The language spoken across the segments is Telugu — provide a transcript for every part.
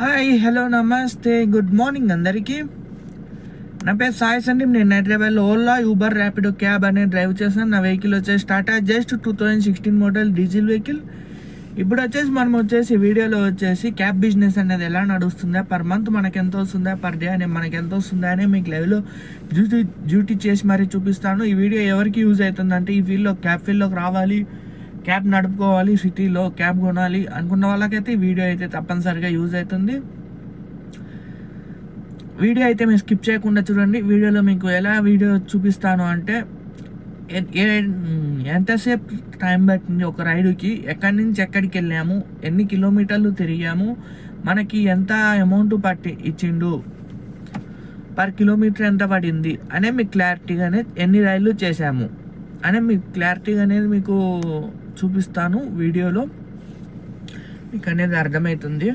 Hi hello namaste good morning అందరికీ. నా పేరు సాయి సందీప్ నేను హైదరాబాద్లో ఓలా ఊబర్ ర్యాపిడో క్యాబ్ అనేది డ్రైవ్ చేస్తాను నా వెహికల్ వచ్చేసి Tata just two thousand sixteen model diesel vehicle. ఇప్పుడు వచ్చేసి మనం వచ్చేసి వీడియోలో వచ్చేసి క్యాబ్ బిజినెస్ అనేది ఎలా నడుస్తుందా? పర్ మంత్ మనకు ఎంత వస్తుందా? పర్ డే అనే మనకు ఎంత వస్తుందా అని మీకు లైవ్లో డ్యూటీ డ్యూటీ చేసి మరీ చూపిస్తాను. ఈ వీడియో ఎవరికి యూజ్ అవుతుందంటే ఈ ఫీల్డ్లో క్యాబ్ ఫీల్డ్లోకి రావాలి. క్యాబ్ నడుపుకోవాలి సిటీలో క్యాబ్ కొనాలి అనుకున్న వాళ్ళకైతే ఈ వీడియో అయితే తప్పనిసరిగా యూజ్ అవుతుంది. వీడియో అయితే మీరు స్కిప్ చేయకుండా చూడండి. వీడియోలో మీకు ఎలా వీడియో చూపిస్తాను అంటే ఎంతసేపు టైం పట్టింది ఒక రైడుకి ఎక్కడి నుంచి ఎక్కడికి వెళ్ళాము ఎన్ని కిలోమీటర్లు తిరిగాము మనకి ఎంత అమౌంట్ పట్టి ఇచ్చిండు పర్ కిలోమీటర్ ఎంత పడింది అనే మీకు క్లారిటీగానే ఎన్ని రైళ్ళు చేశాము. అనే మీకు క్లారిటీగా అనేది మీకు చూపిస్తాను వీడియోలో. మీకు అనేది అర్థమవుతుంది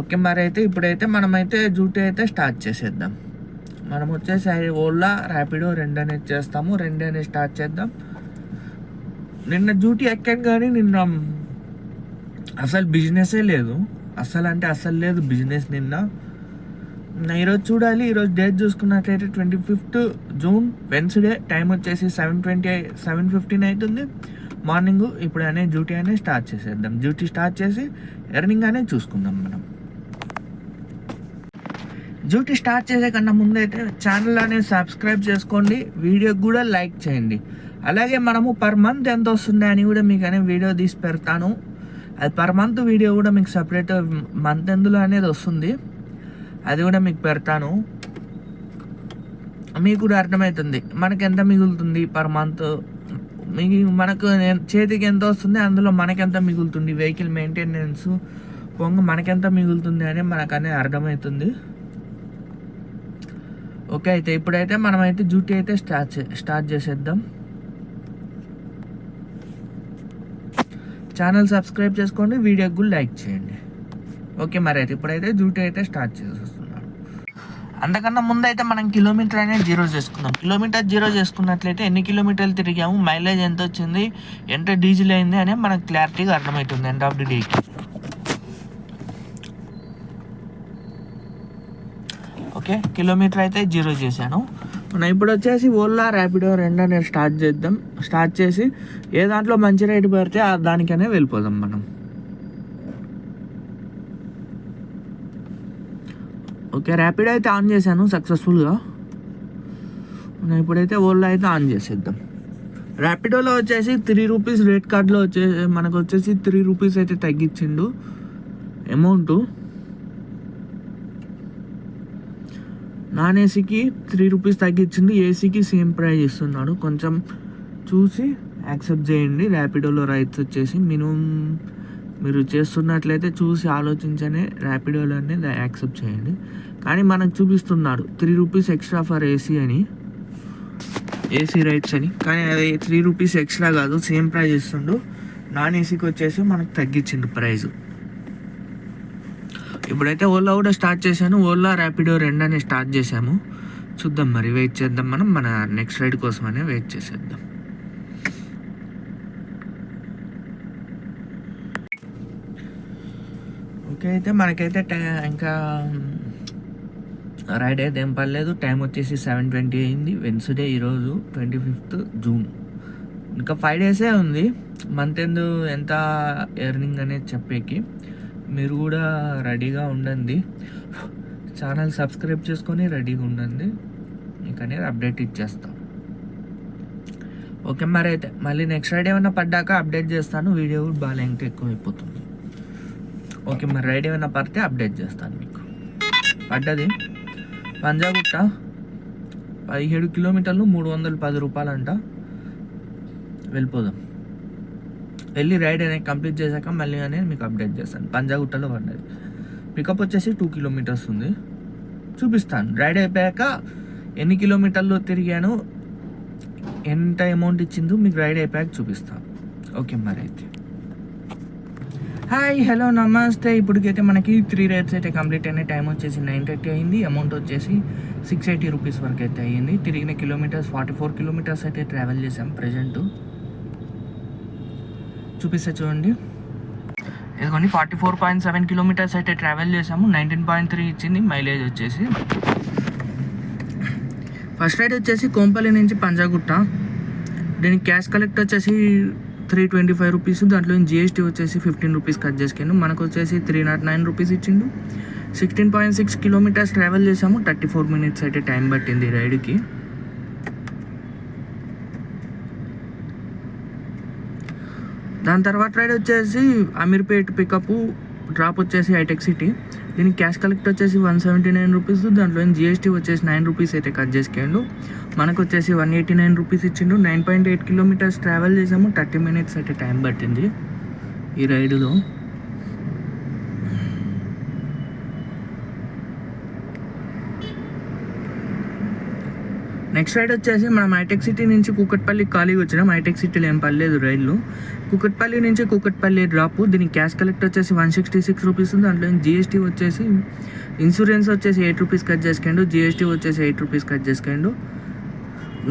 ఓకే మరి అయితే ఇప్పుడైతే మనమైతే డ్యూటీ అయితే స్టార్ట్ చేసేద్దాం. మనం వచ్చేసి ఓలా ర్యాపిడో రెండు అనేది చేస్తాము రెండు అనేది స్టార్ట్ చేద్దాం. నిన్న డ్యూటీ ఎక్కాను కానీ నిన్న అసలు బిజినెసే లేదు. అసలు అంటే అసలు లేదు బిజినెస్ నిన్న. ఈరోజు చూడాలి. ఈరోజు డేట్ చూసుకున్నట్లయితే twenty fifth June. Wednesday time వచ్చేసి సెవెన్ ట్వంటీ సెవెన్ ఫిఫ్టీన్ అవుతుంది మార్నింగ్ ఇప్పుడు అనే డ్యూటీ అనేది స్టార్ట్ చేసేద్దాం. డ్యూటీ స్టార్ట్ చేసి ఎర్నింగ్ అనేది చూసుకుందాం మనం. డ్యూటీ స్టార్ట్ చేసే కన్నా ముందైతే ఛానల్ అనేది సబ్స్క్రైబ్ చేసుకోండి. వీడియోకి కూడా లైక్ చేయండి. అలాగే మనము పర్ మంత్ ఎంత వస్తుంది అని కూడా మీకు అనే వీడియో తీసి పెడతాను. అది పర్ మంత్ వీడియో కూడా మీకు సపరేట్ మంత్ ఎందులో అనేది వస్తుంది. అది కూడా మీకు పెడతాను. మీకు కూడా అర్థమవుతుంది. మనకి ఎంత మిగులుతుంది పర్ మంత్ మీ మనకు చేతికి ఎంత వస్తుంది అందులో మనకెంత మిగులుతుంది? వెహికల్ మెయింటెనెన్స్ పొంగ మనకెంత మిగులుతుంది అని మనకు అనేది అర్థమవుతుంది. ఓకే అయితే ఇప్పుడైతే మనమైతే డ్యూటీ అయితే స్టార్ట్ చే- స్టార్ట్ చేసేద్దాం. ఛానల్ సబ్స్క్రైబ్ చేసుకోండి వీడియోకి కూడా లైక్ చేయండి. ఓకే మరి అయితే ఇప్పుడైతే డ్యూటీ అయితే స్టార్ట్ చేసేస్తున్నాను అంతకన్నా ముందు అయితే మనం కిలోమీటర్ అనేది జీరో చేసుకుందాం. కిలోమీటర్ జీరో చేసుకున్నట్లయితే ఎన్ని కిలోమీటర్లు తిరిగాము మైలేజ్ ఎంత వచ్చింది ఎంత డీజిల్ అయింది అనేది మనకు క్లారిటీగా అర్థమవుతుంది ఎండ్ ఆఫ్ ది డేకి ఓకే కిలోమీటర్ అయితే జీరో చేశాను. మనం ఇప్పుడు వచ్చేసి ఓలా ర్యాపిడో రెండు అనేది స్టార్ట్ చేద్దాం. స్టార్ట్ చేసి ఏ దాంట్లో మంచి రేటు పెడితే ఆ దానికనే వెళ్ళిపోదాం మనం. ఓకే ర్యాపిడ్ అయితే ఆన్ చేశాను సక్సెస్ఫుల్గా మనం ఇప్పుడైతే ఓలా అయితే ఆన్ చేసేద్దాం. ర్యాపిడోలో వచ్చేసి త్రీ రూపీస్ రేట్ కార్డ్లో వచ్చే మనకు వచ్చేసి త్రీ రూపీస్ అయితే తగ్గించిండు. అమౌంట్ నాన్ ఏసీకి త్రీ రూపీస్ తగ్గించిండు ఏసీకి సేమ్ ప్రైస్ ఇస్తున్నాడు. కొంచెం చూసి యాక్సెప్ట్ చేయండి. ర్యాపిడోలో రైట్స్ వచ్చేసి మినిమం మీరు చేస్తున్నట్లయితే చూసి ఆలోచించనే ర్యాపిడోలోనే యాక్సెప్ట్ చేయండి. కానీ మనకు చూపిస్తున్నాడు. Three rupees extra for AC అని. ఏసీ రైట్స్ అని. కానీ అది త్రీ రూపీస్ ఎక్స్ట్రా కాదు సేమ్ ప్రైస్ ఇస్తుండు. నాన్ ఏసీకి వచ్చేసి మనకు తగ్గించిండు ప్రైస్ ఇప్పుడైతే ఓలా కూడా స్టార్ట్ చేశాను. ఓలా ర్యాపిడో రెండు అని స్టార్ట్ చేశాము. చూద్దాం మరి వెయిట్ చేద్దాం మనం. మన నెక్స్ట్ రైడ్ అనే వెయిట్ చేసేద్దాం. ఓకే అయితే మనకైతే టై- ఇంకా రైడ్ అయితే ఏం పర్లేదు టైం వచ్చేసి సెవెన్ ట్వంటీ అయింది. వెన్స్డే ఈరోజు ట్వంటీ ఫిఫ్త్ జూన్ ఇంకా ఫైవ్ డేసే ఉంది. మంత్ ఎందు ఎంత ఎర్నింగ్ అనేది చెప్పేకి మీరు కూడా రెడీగా ఉండండి. ఛానల్ సబ్స్క్రైబ్ చేసుకొని రెడీగా ఉండండి. మీకు అనేది అప్డేట్ ఇచ్చేస్తాం. ఓకే మరి అయితే మళ్ళీ నెక్స్ట్ రైడ్ ఏమైనా పడ్డాక అప్డేట్ చేస్తాను. వీడియో కూడా బాగా లెంగ్త్ ఎక్కువ అయిపోతుంది. ఓకే మరి రైడ్ ఏమైనా పడితే అప్డేట్ చేస్తాను మీకు. పడ్డది? పంజాగుట్ట పదిహేడు కిలోమీటర్లు మూడు వందల పది రూపాయలంట. వెళ్ళిపోదాం. వెళ్ళి రైడ్ అనేది కంప్లీట్ చేశాక మళ్ళీ అనేది మీకు అప్డేట్ చేస్తాను. పంజాగుట్టలో పడ్డది. పికప్ వచ్చేసి టూ కిలోమీటర్స్ ఉంది. చూపిస్తాను. రైడ్ అయిపోయాక ఎన్ని కిలోమీటర్లు తిరిగాను ఎంత అమౌంట్ ఇచ్చిందో మీకు రైడ్ అయిపోయాక చూపిస్తాను. ఓకే మరి అయితే. హాయ్ హలో నమస్తే ఇప్పటికైతే మనకి త్రీ రైడ్స్ అయితే కంప్లీట్ అయిన టైం వచ్చేసి నైన్ థర్టీ అయింది. అమౌంట్ వచ్చేసి సిక్స్ ఎయిటీ రూపీస్ వరకు అయితే అయ్యింది. తిరిగిన కిలోమీటర్స్ ఫార్టీ ఫోర్ కిలోమీటర్స్ అయితే ట్రావెల్ చేసాం ప్రజెంట్ చూపిస్తే చూడండి. ఇదిగోండి forty four point seven kilometers అయితే ట్రావెల్ చేసాము నైన్టీన్ పాయింట్ త్రీ ఇచ్చింది. మైలేజ్ వచ్చేసి ఫస్ట్ రైడ్ వచ్చేసి కోంపల్లి నుంచి పంజాగుట్ట. దీనికి క్యాష్ కలెక్ట్ వచ్చేసి త్రీ ట్వంటీ ఫైవ్ రూపీస్ దాంట్లో జిఎస్టీ వచ్చేసి ఫిఫ్టీన్ రూపీస్ కట్ చేసుకాను మనకు వచ్చేసి త్రీ నాట్ నైన్ రూపీస్ ఇచ్చిండు. Sixteen point six kilometers travel చేసాము. థర్టీ ఫోర్ మినిట్స్ అయితే టైం పట్టింది రైడ్కి దాని తర్వాత రైడ్ వచ్చేసి అమీర్పేట్ పికప్ డ్రాప్ వచ్చేసి హైటెక్ సిటీ దీనికి క్యాష్ కలెక్ట్ వచ్చేసి వన్ సెవెంటీ నైన్ రూపీస్ దాంట్లో జిఎస్టీ వచ్చేసి నైన్ రూపీస్ అయితే కట్ చేసుకోండు మనకు వచ్చేసి వన్ ఎయిటీ నైన్ రూపీస్ ఇచ్చిండు. Nine point eight kilometers travel చేసాము. థర్టీ మినిట్స్ అయితే టైం పట్టింది ఈ రైడులో. నెక్స్ట్ రైడ్ వచ్చేసి మనం హైటెక్ సిటీ నుంచి కూకట్పల్లి ఖాళీగా వచ్చినాం. హైటెక్ సిటీలో ఏం పర్లేదు రైళ్ళు కూకట్పల్లి నుంచి కూకట్పల్లి డ్రాప్ దీనికి క్యాష్ కలెక్ట్ వచ్చేసి వన్ సిక్స్టీ సిక్స్ రూపీస్ ఉంది దాంట్లో జిఎస్టీ వచ్చేసి ఇన్సూరెన్స్ వచ్చేసి ఎయిట్ రూపీస్ కట్ చేసుకోండు. జిఎస్టీ వచ్చేసి ఎయిట్ రూపీస్ కట్ చేసుకోండు.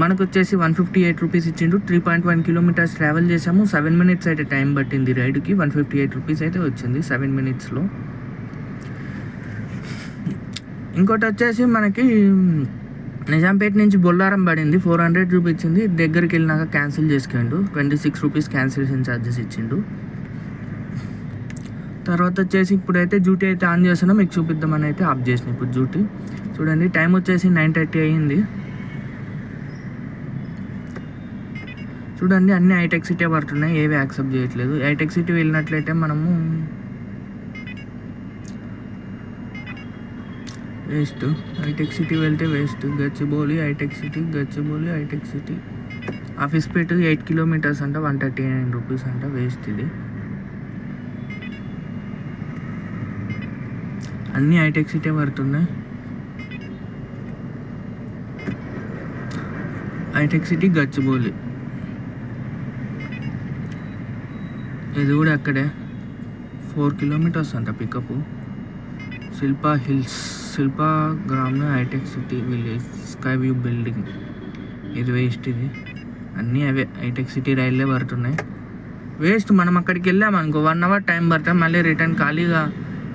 మనకు వచ్చేసి వన్ ఫిఫ్టీ ఎయిట్ రూపీస్ ఇచ్చిండు. Three point one kilometres travel చేసాము సెవెన్ మినిట్స్ అయితే టైం పట్టింది రైడ్కి వన్ ఫిఫ్టీ ఎయిట్ రూపీస్ అయితే వచ్చింది సెవెన్ మినిట్స్లో ఇంకోటి వచ్చేసి మనకి నిజాంపేట నుంచి బొల్లారం పడింది. ఫోర్ హండ్రెడ్ చూపించింది దగ్గరికి వెళ్ళినాక cancel చేసుకోండు. Twenty six rupees cancellation charges ఇచ్చిండు. తర్వాత వచ్చేసి ఇప్పుడైతే డ్యూటీ అయితే ఆన్ చేస్తున్నా. మీకు చూపిద్దామని అయితే ఆఫ్ చేసిన ఇప్పుడు డ్యూటీ. చూడండి టైం వచ్చేసి నైన్ థర్టీ అయ్యింది. చూడండి అన్ని హైటెక్ సిటీ పడుతున్నాయి. ఏవి యాక్సెప్ట్ చేయట్లేదు. హైటెక్ సిటీ వెళ్ళినట్లయితే మనము వేస్ట్. హైటెక్ సిటీ వెళ్తే waste. Gachibowli hitech city Gachibowli hitech city. Office పేట ఎయిట్ కిలోమీటర్స్ అంట వన్ థర్టీ నైన్ రూపీస్ అంట వేస్ట్ ఇది. అన్నీ హైటెక్ సిటీ పడుతున్నాయి. Hitech city Gachibowli. ఇది కూడా అక్కడే. ఫోర్ కిలోమీటర్స్ అంట pickup Shilpa hills Shilpa Gram hitech city village sky view building. ఇది వేస్ట్ ఇది. అన్నీ అవే. హైటెక్ సిటీ రైళ్ళే పడుతున్నాయి. వేస్ట్ మనం అక్కడికి వెళ్ళాం అనుకో వన్ అవర్ టైం పడితే మళ్ళీ రిటర్న్ ఖాళీగా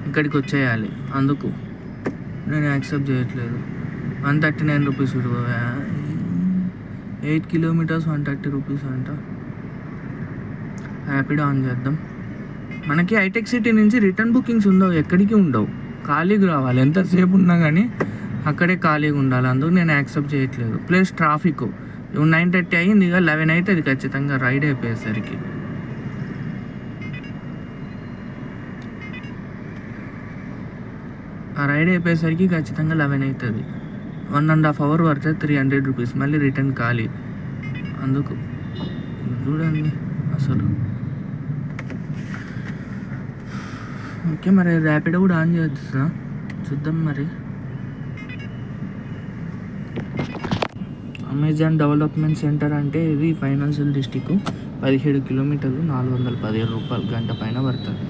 ఇక్కడికి వచ్చేయాలి. అందుకు. నేను యాక్సెప్ట్ చేయట్లేదు. One thirty nine rupees eight kilometers one thirty rupees అంట. ర్యాపిడ్ ఆన్ చేద్దాం. మనకి హైటెక్ సిటీ నుంచి రిటర్న్ బుకింగ్స్ ఉండవు ఎక్కడికి ఉండవు. ఖాళీగా రావాలి. ఎంతసేపు ఉన్నా కానీ అక్కడే ఖాళీగా ఉండాలి. అందుకు నేను యాక్సెప్ట్ చేయట్లేదు. Plus traffic. నైన్ థర్టీ అయ్యింది ఇక లెవెన్ అవుతుంది ఖచ్చితంగా రైడ్ అయిపోయేసరికి. ఆ రైడ్ అయిపోయేసరికి ఖచ్చితంగా లెవెన్ అవుతుంది వన్ అండ్ హాఫ్ అవర్ పడుతుంది త్రీ హండ్రెడ్ రూపీస్. మళ్ళీ రిటర్న్ ఖాళీ. అందుకు. చూడండి. అసలు ఓకే మరి ర్యాపిడ్ కూడా ఆన్ చేయొచ్చు చూద్దాం మరి. అమెజాన్ డెవలప్మెంట్ సెంటర్ అంటే ఇది ఫైనాన్షియల్ డిస్టిక్ పదిహేడు కిలోమీటర్లు నాలుగు వందల పదిహేడు రూపాయలు గంట పైన పడుతుంది.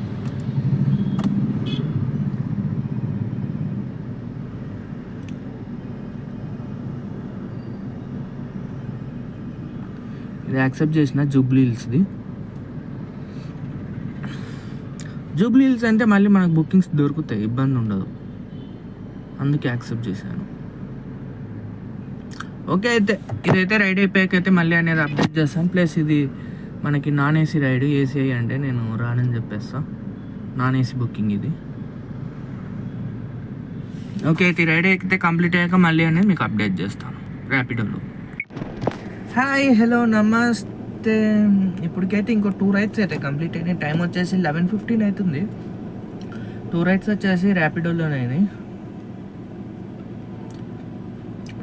ఇది యాక్సెప్ట్ చేసిన జూబ్లీ హిల్స్ది జూబ్లీ హిల్స్ అంటే మళ్ళీ మనకు బుకింగ్స్ దొరుకుతాయి ఇబ్బంది ఉండదు. అందుకే యాక్సెప్ట్ చేశాను. ఓకే అయితే ఇదైతే రైడ్ అయిపోయాక అయితే మళ్ళీ అనేది అప్డేట్ చేస్తాను ప్లస్ ఇది మనకి నాన్ ఏసీ రైడ్ ఏసీ అంటే నేను రానని చెప్పేస్తా. నాన్ ఏసీ బుకింగ్ ఇది. ఓకే అయితే రైడ్ అయితే కంప్లీట్ అయ్యాక మళ్ళీ అనేది మీకు అప్డేట్ చేస్తాను. ర్యాపిడోలో హాయ్ హలో నమస్తే. ఇప్పటికైతే ఇంకో టూ రైడ్స్ అయితే కంప్లీట్ అయినాయి. టైం వచ్చేసి లెవెన్ ఫిఫ్టీన్ అవుతుంది. టూ రైడ్స్ వచ్చేసి ర్యాపిడోలోనే అయినాయి.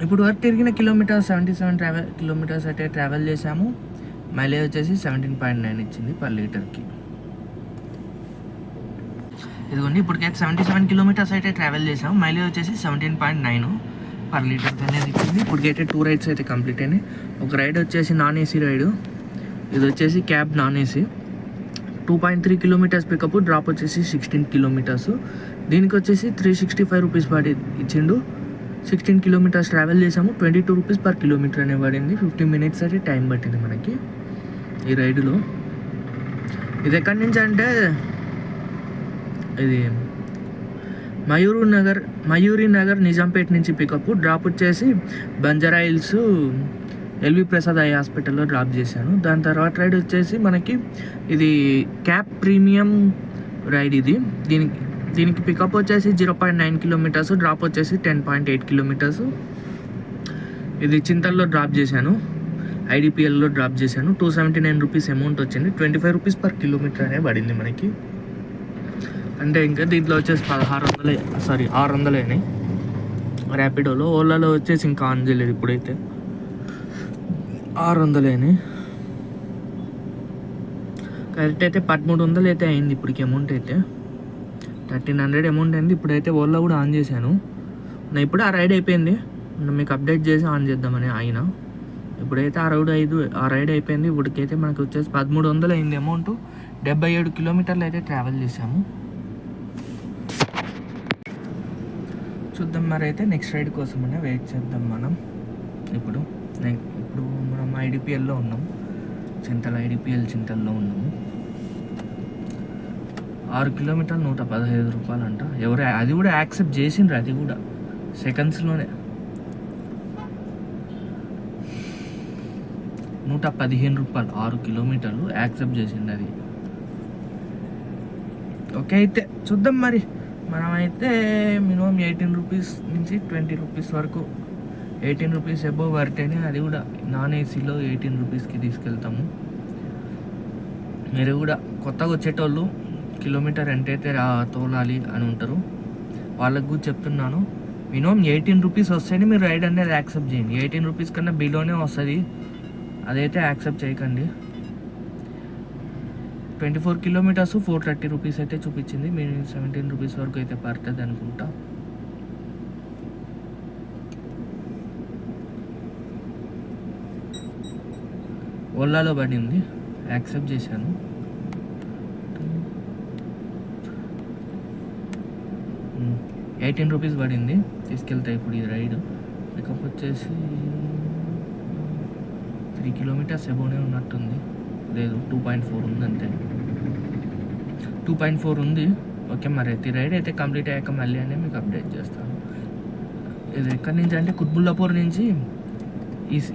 ఇప్పుడు వరకు తిరిగిన kilometres seventy seven travel kilometres అయితే ట్రావెల్ చేసాము మైలేజ్ వచ్చేసి సెవెంటీన్ పాయింట్ నైన్ ఇచ్చింది పర్ లీటర్కి ఇదిగోండి ఇప్పటికైతే సెవెంటీ సెవెన్ కిలోమీటర్స్ అయితే ట్రావెల్ చేసాము మైలేజ్ వచ్చేసి seventeen point nine per litre అనేది ఇచ్చింది. ఇప్పటికైతే టూ రైడ్స్ అయితే కంప్లీట్ అయినాయి. ఒక రైడ్ వచ్చేసి నాన్ ఏసీ రైడు ఇది వచ్చేసి cab non AC two point three kilometres pickup drop వచ్చేసి సిక్స్టీన్ కిలోమీటర్స్. దీనికి వచ్చేసి త్రీ సిక్స్టీ ఫైవ్ రూపీస్ పడి ఇచ్చిండు. సిక్స్టీన్ కిలోమీటర్స్ ట్రావెల్ చేసాము. Twenty two rupees per kilometre అనే పడింది. ఫిఫ్టీ మినిట్స్ అయితే టైం పట్టింది మనకి ఈ రైడులో. ఇది ఎక్కడి నుంచి అంటే ఇది మయూరు నగర్ మయూరి నగర్ నిజాంపేట్ నుంచి పికప్ డ్రాప్ వచ్చేసి Banjara Hills LV Prasad eye హాస్పిటల్లో డ్రాప్ చేశాను. దాని తర్వాత రైడ్ వచ్చేసి మనకి ఇది క్యాప్ ప్రీమియం రైడ్ ఇది. దీనికి దీనికి పికప్ వచ్చేసి zero point nine kilometres drop వచ్చేసి టెన్ పాయింట్ ఎయిట్ కిలోమీటర్స్. ఇది చింతల్లో డ్రాప్ చేశాను. ఐడిపిఎల్లో డ్రాప్ చేశాను. Two seventy nine rupees amount వచ్చింది. Twenty five rupees per kilometre అనే పడింది మనకి. అంటే ఇంకా దీంట్లో వచ్చేసి పదహారు వందలే సారీ ఆరు వందలే అయినాయి. ర్యాపిడోలో ఓలాలో వచ్చేసి ఇంకా ఆన్ చేయలేదు ఇప్పుడైతే. ఆరు వందలేని కరెక్ట్ అయితే పదమూడు వందలు అయితే అయింది ఇప్పటికి అమౌంట్ అయితే థర్టీన్ హండ్రెడ్ అమౌంట్ అయింది. ఇప్పుడైతే ఓలా కూడా ఆన్ చేశాను. నా ఇప్పుడు ఆ రైడ్ అయిపోయింది. మీకు అప్డేట్ చేసి ఆన్ చేద్దామని ఆయన ఇప్పుడైతే ఆ రైడ్ ఐదు ఆ రైడ్ అయిపోయింది. ఇప్పటికైతే మనకు వచ్చేసి పదమూడు వందలు అయింది అమౌంట్. డెబ్బై ఏడు కిలోమీటర్లు అయితే ట్రావెల్ చేసాము చూద్దాం మరి అయితే నెక్స్ట్ రైడ్ కోసమనే వెయిట్ చేద్దాం మనం. ఇప్పుడు నెక్స్ట్ ఇప్పుడు మనం ఐడిపిఎల్లో ఉన్నాం. చింతల ఐడిపిఎల్ చింతల్లో ఉన్నాము. ఆరు కిలోమీటర్లు నూట పదహైదు రూపాయలు అంట ఎవరు అది కూడా యాక్సెప్ట్ చేసిండ్రు అది కూడా. సెకండ్స్లోనే. నూట పదిహేను రూపాయలు ఆరు కిలోమీటర్లు యాక్సెప్ట్ చేసిండు అది. ఓకే అయితే చూద్దాం మరి. మనమైతే మినిమం ఎయిటీన్ రూపీస్ నుంచి ట్వంటీ రూపీస్ వరకు ఎయిటీన్ రూపీస్ అబోవ్ పడితేనే అది కూడా నాన్ ఏసీలో ఎయిటీన్ రూపీస్కి తీసుకెళ్తాము. మీరు కూడా కొత్తగా వచ్చేటోళ్ళు కిలోమీటర్ ఎంతైతే రా తోలాలి అని ఉంటారు వాళ్ళకు కూడా చెప్తున్నాను. మినిమం ఎయిటీన్ రూపీస్ వస్తేనే మీరు రైడ్ అనేది యాక్సెప్ట్ చేయండి. ఎయిటీన్ రూపీస్ కన్నా బిలోనే వస్తుంది. అదైతే యాక్సెప్ట్ చేయకండి. Twenty four kilometres four thirty rupees అయితే చూపించింది. మీరు సెవెంటీన్ రూపీస్ వరకు అయితే పడుతుంది అనుకుంటా. ఓలాలో పడింది యాక్సెప్ట్ చేశాను. ఎయిటీన్ రూపీస్ పడింది. తీసుకెళ్తాయి ఇప్పుడు ఈ రైడ్. పికప్ వచ్చేసి త్రీ కిలోమీటర్స్ ఎబోనే ఉన్నట్టుంది. లేదు టూ పాయింట్ ఫోర్ ఉంది అంతే టూ పాయింట్ ఫోర్ ఉంది. ఓకే మరి అయితే ఈ రైడ్ అయితే కంప్లీట్ అయ్యాక మళ్ళీ అనే మీకు అప్డేట్ చేస్తాను. ఇది ఎక్కడి నుంచి అంటే కుత్బుల్లాపూర్ నుంచి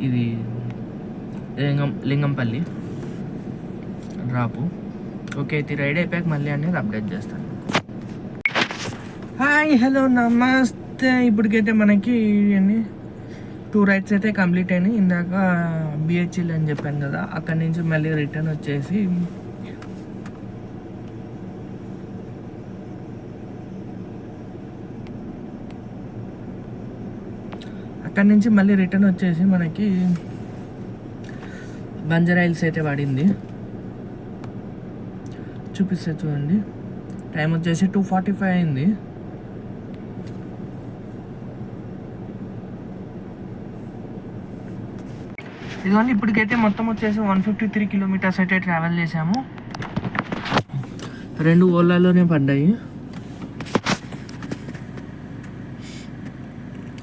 ఇది లింగం లింగంపల్లి. డ్రాపు ఓకే అయితే రైడ్ అయిపోయాక మళ్ళీ అనేది అప్డేట్ చేస్తాను. హాయ్ హలో నమస్తే. ఇప్పటికైతే మనకి అన్ని టూ రైడ్స్ అయితే కంప్లీట్ అయినాయి. ఇందాక బిహెచ్ఎల్ అని చెప్పాను కదా అక్కడి నుంచి మళ్ళీ రిటర్న్ వచ్చేసి అక్కడి నుంచి మళ్ళీ రిటర్న్ వచ్చేసి మనకి బంజరాయిల్స్ అయితే పడింది. చూపిస్తే చూడండి. టైం వచ్చేసి టూ ఫార్టీ ఫైవ్ అయింది. ఇదిగోండి ఇప్పటికైతే మొత్తం వచ్చేసి వన్ ఫిఫ్టీ త్రీ కిలోమీటర్స్ అయితే ట్రావెల్ చేసాము రెండు ఓలాలోనే పడ్డాయి.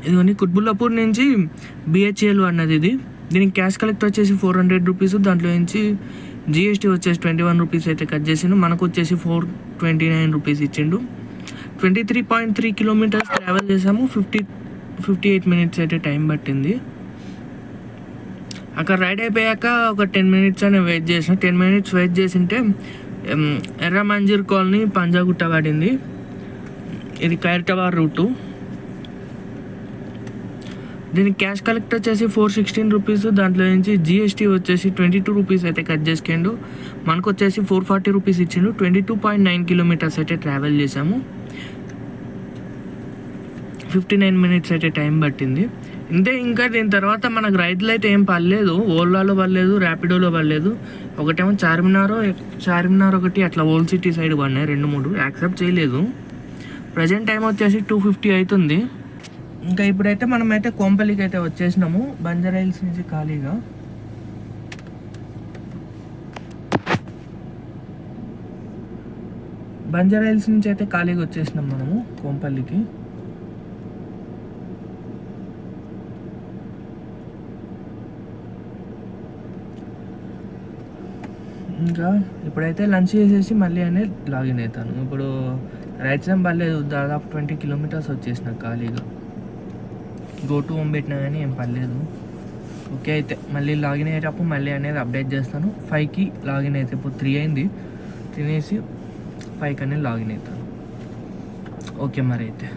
ఇదిగోండి కుట్బుల్లాపూర్ నుంచి బిహెచ్ఎల్ అన్నది ఇది. దీనికి క్యాష్ కలెక్ట్ వచ్చేసి ఫోర్ హండ్రెడ్ రూపీస్ దాంట్లో నుంచి జిఎస్టీ వచ్చేసి ట్వంటీ వన్ రూపీస్ అయితే కట్ చేసిండు. మనకు వచ్చేసి ఫోర్ ట్వంటీ నైన్ రూపీస్ ఇచ్చిండు. Twenty three point three kilometres travel చేసాము. ఫిఫ్టీ ఫిఫ్టీ ఎయిట్ మినిట్స్ అయితే టైం పట్టింది. అక్కడ రైడ్ అయిపోయాక ఒక టెన్ మినిట్స్ అని వెయిట్ చేసిన. టెన్ మినిట్స్ వెయిట్ చేసింటే ఎర్ర మంజీర్ కాలనీ పంజాగుట్ట పడింది. ఇది ఖైరటాబాద్ రూటు. దీనికి క్యాష్ కలెక్ట్ వచ్చేసి ఫోర్ సిక్స్టీన్ రూపీస్ దాంట్లో నుంచి జిఎస్టీ వచ్చేసి ట్వంటీ టూ రూపీస్ అయితే కట్ చేసుకుండు మనకు వచ్చేసి ఫోర్ ఫార్టీ రూపీస్ ఇచ్చిండు. Twenty two point nine kilometres అయితే ట్రావెల్ చేసాము. ఫిఫ్టీ నైన్ మినిట్స్ అయితే టైం పట్టింది. ఇంతే ఇంకా దీని తర్వాత మనకు రైతులు అయితే ఏం పర్లేదు ఓలాలో పర్లేదు ర్యాపిడోలో పర్లేదు ఒకటేమో చార్మినార్ చార్మినార్ ఒకటి అట్లా ఓల్డ్ సిటీ సైడ్ పడినాయి రెండు మూడు. యాక్సెప్ట్ చేయలేదు. ప్రజెంట్ టైం వచ్చేసి టూ ఫిఫ్టీ అవుతుంది. ఇంకా ఇప్పుడైతే మనమైతే కోంపల్లికి అయితే వచ్చేసినాము. బంజారా నుంచి ఖాళీగా. బంజారా నుంచి అయితే ఖాళీగా వచ్చేసినాం మనము కోంపల్లికి. ఇంకా ఇప్పుడైతే లంచ్ చేసేసి మళ్ళీ అనే లాగిన్ అవుతాను. ఇప్పుడు రైట్ సైడ్ పర్లేదు దాదాపు ట్వంటీ కిలోమీటర్స్ వచ్చేసిన ఖాళీగా. గో టు హోమ్ పెట్టినా కానీ ఏం పర్లేదు. ఓకే అయితే మళ్ళీ లాగిన్ అయ్యేటప్పుడు మళ్ళీ అనేది అప్డేట్ చేస్తాను. ఫైవ్కి లాగిన్ అయితే ఇప్పుడు త్రీ అయింది. తినేసి ఫైవ్కి అనేది లాగిన్ అవుతాను. ఓకే మరి అయితే.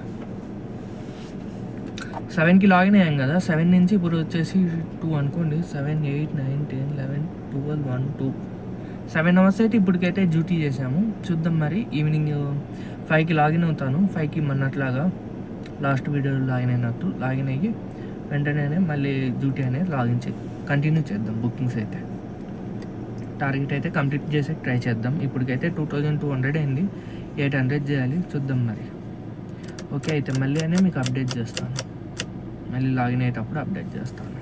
సెవెన్కి లాగిన్ అయ్యాం కదా. సెవెన్ నుంచి ఇప్పుడు వచ్చేసి టూ అనుకోండి. Seven eight nine ten eleven twelve one two seven hours అయితే ఇప్పటికైతే డ్యూటీ చేసాము చూద్దాం మరి ఈవినింగ్ ఫైవ్కి లాగిన్ అవుతాను. ఫైవ్కి మొన్నట్లాగా. లాస్ట్ వీడియోలో లాగిన్ అయినట్టు లాగిన్ అయ్యి వెంటనే మళ్ళీ డ్యూటీ అనేది లాగిన్ చే కంటిన్యూ చేద్దాం బుకింగ్స్ అయితే. టార్గెట్ అయితే కంప్లీట్ చేసి ట్రై చేద్దాం. ఇప్పటికైతే టూ థౌజండ్ టూ హండ్రెడ్ అయింది. ఎయిట్ హండ్రెడ్ చేయాలి. చూద్దాం మరి. ఓకే అయితే మళ్ళీ అనే మీకు అప్డేట్ చేస్తాను. మళ్ళీ లాగిన్ అయ్యేటప్పుడు అప్డేట్ చేస్తాను.